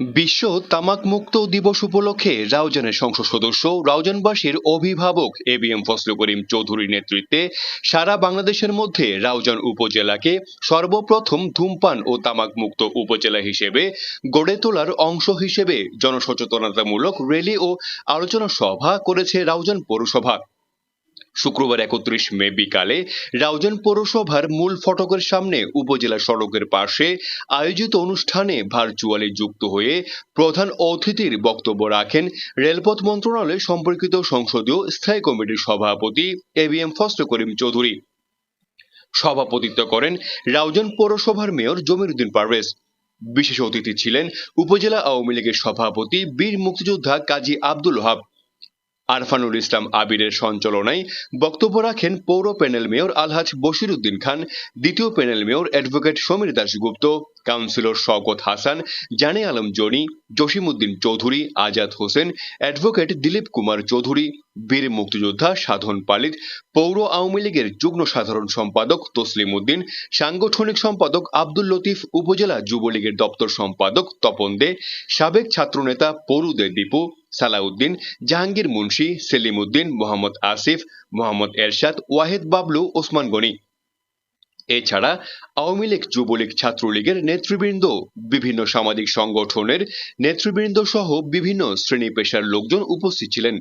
বিশ্ব তামাক মুক্ত দিবস উপলক্ষে রাউজানের সংসদ সদস্য, রাউজানবাসীর অভিভাবক A B M Fazlu Karim চৌধুরীর নেতৃত্বে সারা বাংলাদেশের মধ্যে রাউজান উপজেলাকে সর্বপ্রথম ধূমপান ও তামাক মুক্ত উপজেলা হিসেবে গড়ে তোলার অংশ হিসেবে জনসচেতনতামূলক র্যালি ও আলোচনা সভা করেছে রাউজান পৌরসভা। শুক্রবার একত্রিশ মে বিকালে রাউজান পৌরসভার মূল ফটকের সামনে উপজেলা সড়কের পাশে আয়োজিত অনুষ্ঠানে ভার্চুয়ালি যুক্ত হয়ে প্রধান অতিথির বক্তব্য রাখেন রেলপথ মন্ত্রণালয় সম্পর্কিত সংসদীয় স্থায়ী কমিটির সভাপতি A B M Fazal Karim Chowdhury. সভাপতিত্ব করেন রাউজান পৌরসভার মেয়র জমিরুদ্দিন পারভেজ। বিশেষ অতিথি ছিলেন উপজেলা আওয়ামী লীগের সভাপতি বীর মুক্তিযোদ্ধা কাজী আব্দুল ওহাব আরফানুল ইসলাম আবিরের সঞ্চালনায় বক্তব্য রাখেন পৌর প্যানেল মেয়র আলহাজ বশির উদ্দিন খান, দ্বিতীয় panel mayor advocate Samir Dasgupta. Councillor Shawkat Hasan, Jane Alam Jony, Jasimuddin Chowdhury, Azad Hossain, advocate Dilip Kumar Chowdhury, বীর মুক্তিযোদ্ধা সাধন পালিত, পৌর আওয়ামী লীগের যুগ্ম সাধারণ সম্পাদক তসলিম উদ্দিন সাংগঠনিক সম্পাদক আব্দুল লতিফ, উপজেলা যুবলীগের দপ্তর সম্পাদক তপন দে, সাবেক ছাত্রনেতা পরুদে দীপু, সালাউদ্দিন, জাহাঙ্গীর মুন্সি সেলিম উদ্দিন মোহাম্মদ আসিফ, মোহাম্মদ এরশাদ, ওয়াহেদ বাবলু, ওসমান গনি। এছাড়া আওয়ামী লীগ, যুবলীগ, ছাত্রলীগের নেতৃবৃন্দ, বিভিন্ন সামাজিক সংগঠনের নেতৃবৃন্দ সহ বিভিন্ন শ্রেণি পেশার লোকজন উপস্থিত ছিলেন।